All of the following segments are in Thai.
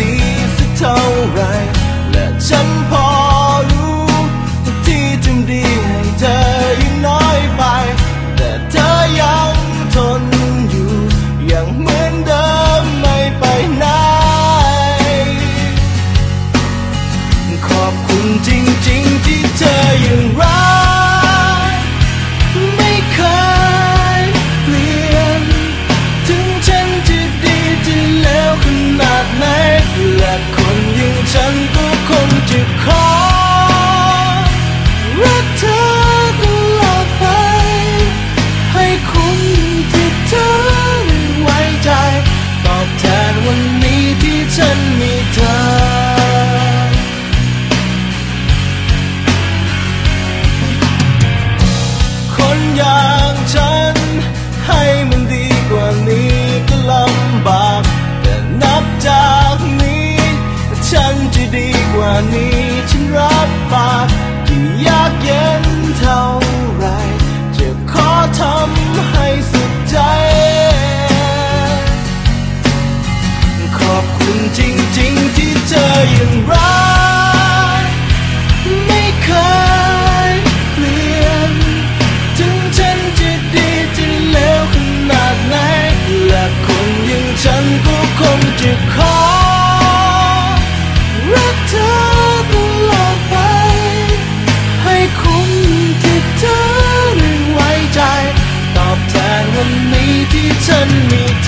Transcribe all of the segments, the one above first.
ดีสักเท่าไรและฉัน จะดีกว่านี้ฉันรับปากกี่ยากเย็นเท่าไรจะขอทำให้สุดใจ ขอบคุณจริงๆที่เธอยังรัก วันนี้ที่ฉันมีเธ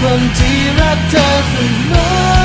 คนที่รักเธอเสมอ